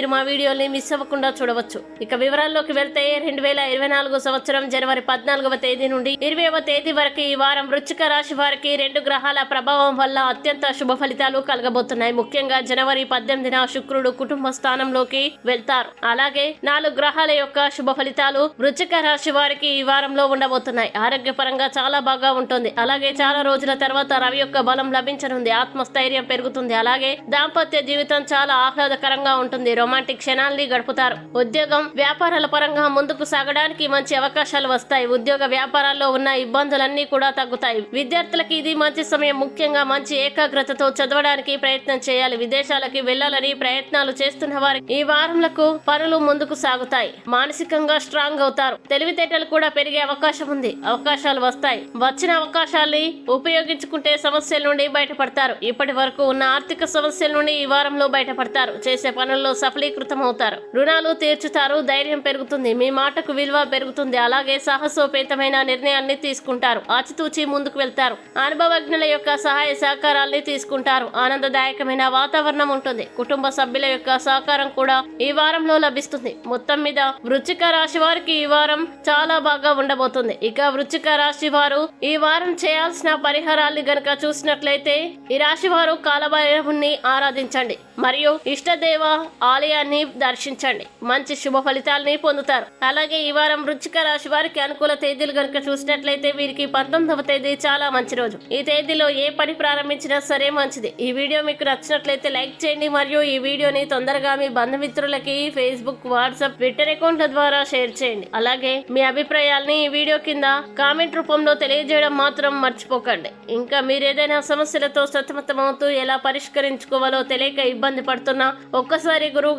మీరు మా వీడియోని మిస్ అవ్వకుండా చూడవచ్చు. ఇక వివరాల్లోకి వెళ్తే రెండు వేల ఇరవై నాలుగు సంవత్సరం జనవరి పద్నాలుగవ తేదీ నుండి ఇరవైవ తేదీ వరకు ఈ వారం వృచ్చిక రాశి వారికి రెండు గ్రహాల ప్రభావం వల్ల అత్యంత శుభ ఫలితాలు కలగబోతున్నాయి. ముఖ్యంగా జనవరి పద్దెనిమిదిన శుక్రుడు కుటుంబ స్థానంలోకి వెళ్తారు. అలాగే నాలుగు గ్రహాల యొక్క శుభ ఫలితాలు వృచ్చిక రాశి వారికి ఈ వారంలో ఉండబోతున్నాయి. ఆరోగ్యపరంగా చాలా బాగా ఉంటుంది. అలాగే చాలా రోజుల తర్వాత రవి యొక్క బలం లభించనుంది. ఆత్మస్థైర్యం పెరుగుతుంది. అలాగే దాంపత్య జీవితం చాలా ఆహ్లాదకరంగా ఉంటుంది. రొమాంటిక్ క్షణాల్ని గడుపుతారు. ఉద్యోగం వ్యాపారాల పరంగా ముందుకు సాగడానికి మంచి అవకాశాలు వస్తాయి. ఉద్యోగ వ్యాపారాల్లో ఉన్న ఇబ్బందులన్నీ కూడా తగ్గుతాయి. విద్యార్థులకి ఇది మంచి సమయం. ముఖ్యంగా మంచి ఏకాగ్రతతో చదవడానికి ప్రయత్నం చేయాలి. విదేశాలకి వెళ్ళాలని ప్రయత్నాలు చేస్తున్న వారికి ఈ వారంలకు పనులు ముందుకు సాగుతాయి. మానసికంగా స్ట్రాంగ్ అవుతారు. తెలివితేటలు కూడా పెరిగే అవకాశం ఉంది. అవకాశాలు వస్తాయి. వచ్చిన అవకాశాల్ని ఉపయోగించుకుంటే సమస్యల నుండి బయటపడతారు. ఇప్పటి వరకు ఉన్న ఆర్థిక సమస్యల నుండి ఈ వారంలో బయటపడతారు. చేసే పనుల్లో సఫల అవుతారు రుణాలు తీర్చుతారు ధైర్యం పెరుగుతుంది. మీ మాటకు విలువ పెరుగుతుంది. అలాగే సాహసోపేతమైన నిర్ణయాల్ని తీసుకుంటారు. ఆచితూచి ముందుకు వెళ్తారు. అనుభవజ్ఞుల యొక్క సహాయ సహకారాల్ని తీసుకుంటారు. ఆనందదాయకమైన వాతావరణం ఉంటుంది. కుటుంబ సభ్యుల యొక్క సహకారం కూడా ఈ వారంలో లభిస్తుంది. మొత్తం మీద వృచ్చిక రాశి వారికి ఈ వారం చాలా బాగా ఉండబోతుంది. ఇక వృచ్చిక రాశి వారు ఈ వారం చేయాల్సిన పరిహారాల్ని గనక చూసినట్లయితే ఈ రాశి వారు కాలభైరవుణ్ణి ఆరాధించండి. మరియు ఇష్టదేవ ఆలయాన్ని దర్శించండి. మంచి శుభ ఫలితాలని పొందుతారు. అలాగే ఈ వారం వృచ్చిక రాశి వారికి అనుకూల తేదీలు గనుక చూసినట్లయితే వీరికి పంతొమ్మిదవ తేదీ చాలా మంచి రోజు. ఈ తేదీలో ఏ పని ప్రారంభించినా సరే మంచిది. ఈ వీడియో మీకు నచ్చినట్లయితే లైక్ చేయండి మరియు ఈ వీడియోని తొందరగా మీ బంధుమిత్రులకి ఫేస్బుక్ వాట్సాప్ ట్విట్టర్ అకౌంట్ల ద్వారా షేర్ చేయండి. అలాగే మీ అభిప్రాయాల్ని ఈ వీడియో కింద కామెంట్ రూపంలో తెలియజేయడం మాత్రం మర్చిపోకండి. ఇంకా మీరు ఏదైనా సమస్యలతో సతమతమవుతూ ఎలా పరిష్కరించుకోవాలో తెలియక ఇబ్బంది పడుతున్నా ఒక్కసారి గురువు